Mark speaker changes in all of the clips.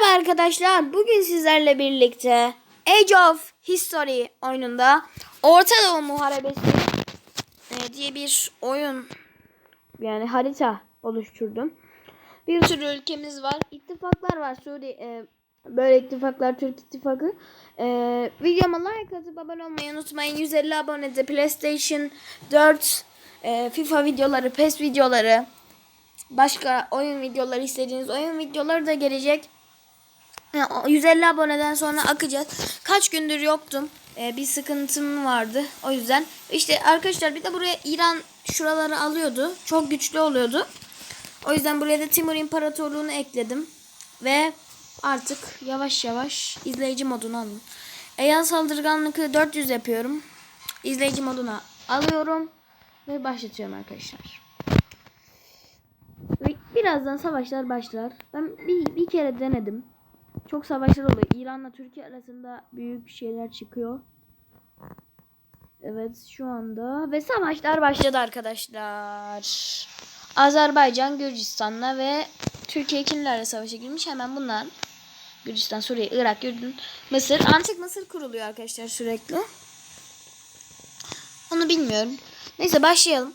Speaker 1: Merhaba arkadaşlar. Bugün sizlerle birlikte Age of History oyununda Orta Doğu Muharebesi e, diye bir oyun yani harita oluşturdum. Bir sürü ülkemiz var. İttifaklar var. Suriye e, böyle ittifaklar Türk ittifakı. E, videoma like atıp abone olmayı unutmayın. 150 abonede PlayStation 4 e, FIFA videoları, PES videoları başka oyun videoları istediğiniz oyun videoları da gelecek. Ya, o 150 aboneden sonra akacağız. Kaç gündür yoktum. Ee, bir sıkıntım vardı. O yüzden. işte arkadaşlar bir de buraya İran şuraları alıyordu. Çok güçlü oluyordu. O yüzden buraya da Timur İmparatorluğu'nu ekledim. Ve artık yavaş yavaş izleyici modunu alın. Eğer saldırganlığı 400 yapıyorum. İzleyici moduna alıyorum. Ve başlatıyorum arkadaşlar. Ve birazdan savaşlar başlar. Ben bir, bir kere denedim. Çok savaşlar oluyor. İran'la Türkiye arasında büyük şeyler çıkıyor. Evet şu anda ve savaşlar başladı arkadaşlar. Azerbaycan Gürcistan'la ve Türkiye kimlerle savaşa girmiş? Hemen bunlar. Gürcistan, Suriye, Irak, Ürdün, Mısır. Antik Mısır kuruluyor arkadaşlar sürekli. Onu bilmiyorum. Neyse başlayalım.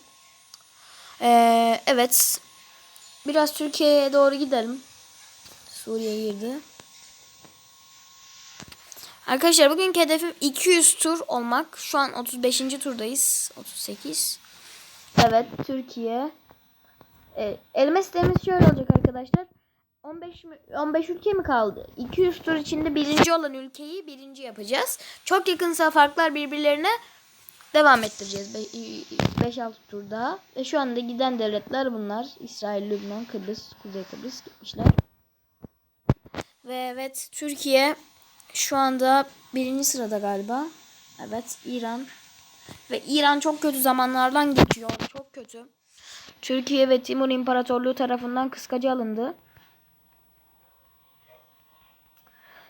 Speaker 1: Ee, evet. Biraz Türkiye'ye doğru gidelim. Suriye girdi. Arkadaşlar bugünkü hedefim 200 tur olmak. Şu an 35. turdayız. 38. Evet Türkiye. E, eleme sistemimiz şöyle olacak arkadaşlar. 15 mi- 15 ülke mi kaldı? 200 tur içinde birinci olan ülkeyi birinci yapacağız. Çok yakınsa farklar birbirlerine devam ettireceğiz. 5-6 tur daha. Ve şu anda giden devletler bunlar. İsrail, Lübnan, Kıbrıs, Kuzey Kıbrıs gitmişler. Ve evet Türkiye şu anda birinci sırada galiba. Evet İran. Ve İran çok kötü zamanlardan geçiyor. Çok kötü. Türkiye ve Timur İmparatorluğu tarafından kıskacı alındı.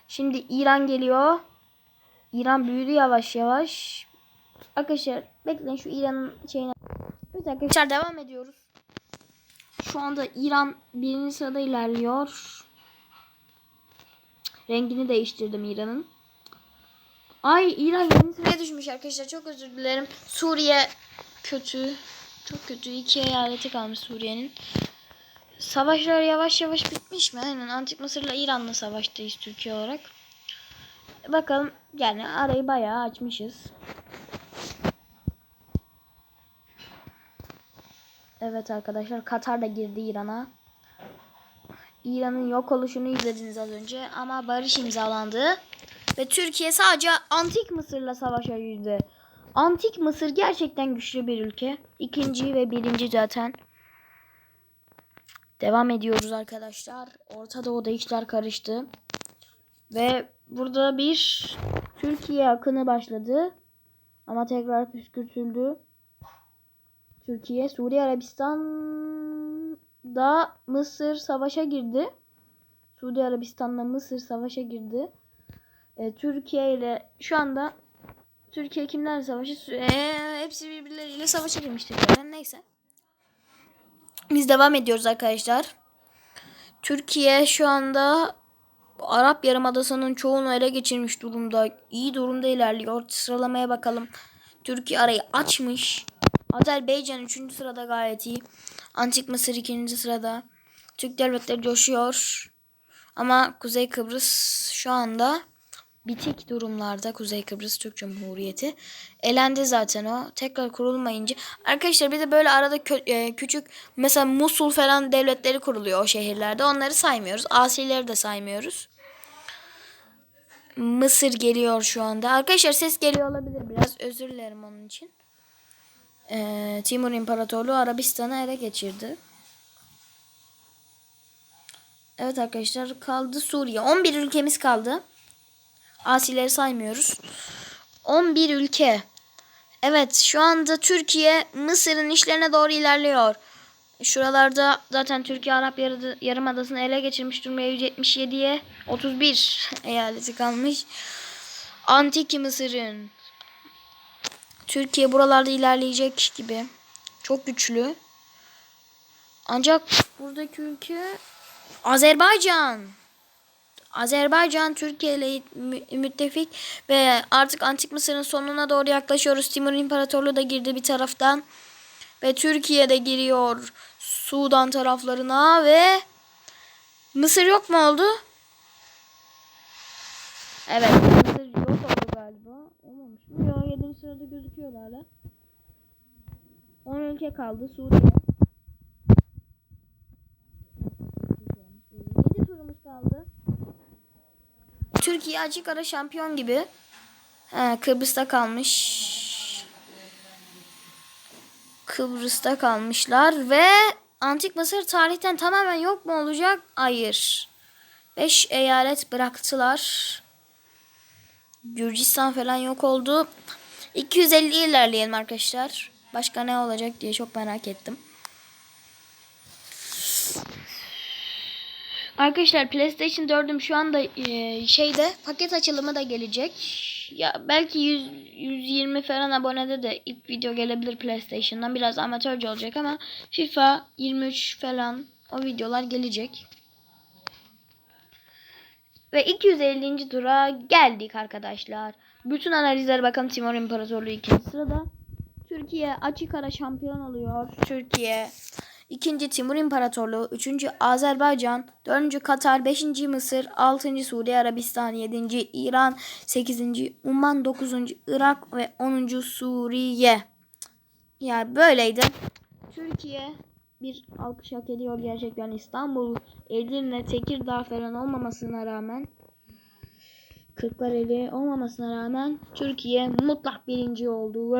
Speaker 1: Şimdi İran geliyor. İran büyüdü yavaş yavaş. Arkadaşlar bekleyin şu İran'ın şeyine. Evet arkadaşlar devam ediyoruz. Şu anda İran birinci sırada ilerliyor. Rengini değiştirdim İran'ın. Ay İran yeni sıraya düşmüş arkadaşlar. Çok özür dilerim. Suriye kötü. Çok kötü. İki eyaleti kalmış Suriye'nin. Savaşlar yavaş yavaş bitmiş mi? Aynen. Antik Mısır'la İran'la savaştayız Türkiye olarak. Bakalım yani arayı bayağı açmışız. Evet arkadaşlar Katar da girdi İran'a. İran'ın yok oluşunu izlediniz az önce ama barış imzalandı. Ve Türkiye sadece Antik Mısır'la savaşa girdi. Antik Mısır gerçekten güçlü bir ülke. İkinci ve birinci zaten. Devam ediyoruz arkadaşlar. Orta Doğu'da işler karıştı. Ve burada bir Türkiye akını başladı. Ama tekrar püskürtüldü. Türkiye, Suriye, Arabistan'da Mısır savaşa girdi. Suudi Arabistan'la Mısır savaşa girdi. E, Türkiye ile şu anda Türkiye kimlerle savaşı? E, hepsi birbirleriyle savaşa girmiştir. Yani. Neyse. Biz devam ediyoruz arkadaşlar. Türkiye şu anda Arap Yarımadası'nın çoğunu ele geçirmiş durumda. İyi durumda ilerliyor. Sıralamaya bakalım. Türkiye arayı açmış. Azerbaycan 3. sırada gayet iyi. Antik Mısır 2. sırada. Türk devletleri coşuyor. Ama Kuzey Kıbrıs şu anda bitik durumlarda. Kuzey Kıbrıs Türk Cumhuriyeti. Elendi zaten o. Tekrar kurulmayınca. Arkadaşlar bir de böyle arada kö- e, küçük mesela Musul falan devletleri kuruluyor o şehirlerde. Onları saymıyoruz. Asileri de saymıyoruz. Mısır geliyor şu anda. Arkadaşlar ses geliyor olabilir biraz. Özür dilerim onun için. Ee, Timur İmparatorluğu Arabistan'ı ele geçirdi. Evet arkadaşlar kaldı Suriye. 11 ülkemiz kaldı. Asileri saymıyoruz. 11 ülke. Evet şu anda Türkiye Mısır'ın işlerine doğru ilerliyor. Şuralarda zaten Türkiye Arap Yarı- Yarımadası'nı ele geçirmiş durumda 177'ye 31 eyaleti kalmış. Antik Mısır'ın Türkiye buralarda ilerleyecek gibi. Çok güçlü. Ancak buradaki ülke Azerbaycan. Azerbaycan Türkiye ile mü- müttefik ve artık Antik Mısır'ın sonuna doğru yaklaşıyoruz. Timur İmparatorluğu da girdi bir taraftan ve Türkiye de giriyor Sudan taraflarına ve Mısır yok mu oldu? Evet Mısır. Olmamış mı? Yok 7. sırada gözüküyor hala. 10 ülke kaldı Suriye. 7 turumuz kaldı. Türkiye açık ara şampiyon gibi. He, Kıbrıs'ta kalmış. Kıbrıs'ta kalmışlar ve Antik Mısır tarihten tamamen yok mu olacak? Hayır. 5 eyalet bıraktılar. Gürcistan falan yok oldu. 250 ilerleyelim arkadaşlar. Başka ne olacak diye çok merak ettim. Arkadaşlar PlayStation 4'üm şu anda e, şeyde paket açılımı da gelecek. Ya belki 100 120 falan abonede de ilk video gelebilir PlayStation'dan. Biraz amatörce olacak ama FIFA 23 falan o videolar gelecek. Ve 250. tura geldik arkadaşlar. Bütün analizlere bakalım Timor İmparatorluğu ikinci sırada. Türkiye açık ara şampiyon oluyor. Türkiye ikinci Timur İmparatorluğu, üçüncü Azerbaycan, dördüncü Katar, beşinci Mısır, altıncı Suudi Arabistan, yedinci İran, sekizinci Uman, dokuzuncu Irak ve onuncu Suriye. Yani böyleydi. Türkiye bir alkış hak ediyor gerçekten İstanbul, Edirne, Tekirdağ falan olmamasına rağmen Kırklareli olmamasına rağmen Türkiye mutlak birinci oldu.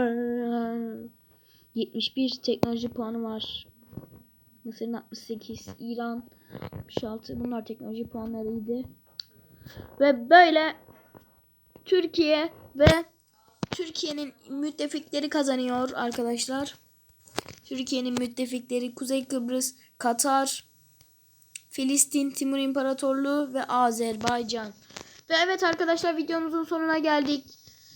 Speaker 1: 71 teknoloji puanı var. Mısır'ın 68, İran 66. Bunlar teknoloji puanlarıydı. Ve böyle Türkiye ve Türkiye'nin müttefikleri kazanıyor arkadaşlar. Türkiye'nin müttefikleri Kuzey Kıbrıs, Katar, Filistin, Timur İmparatorluğu ve Azerbaycan. Ve evet arkadaşlar videomuzun sonuna geldik.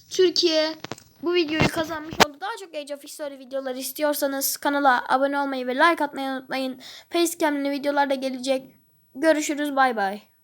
Speaker 1: Türkiye bu videoyu kazanmış oldu. Daha çok Age of History videoları istiyorsanız kanala abone olmayı ve like atmayı unutmayın. Facecam'li videolar da gelecek. Görüşürüz bay bay.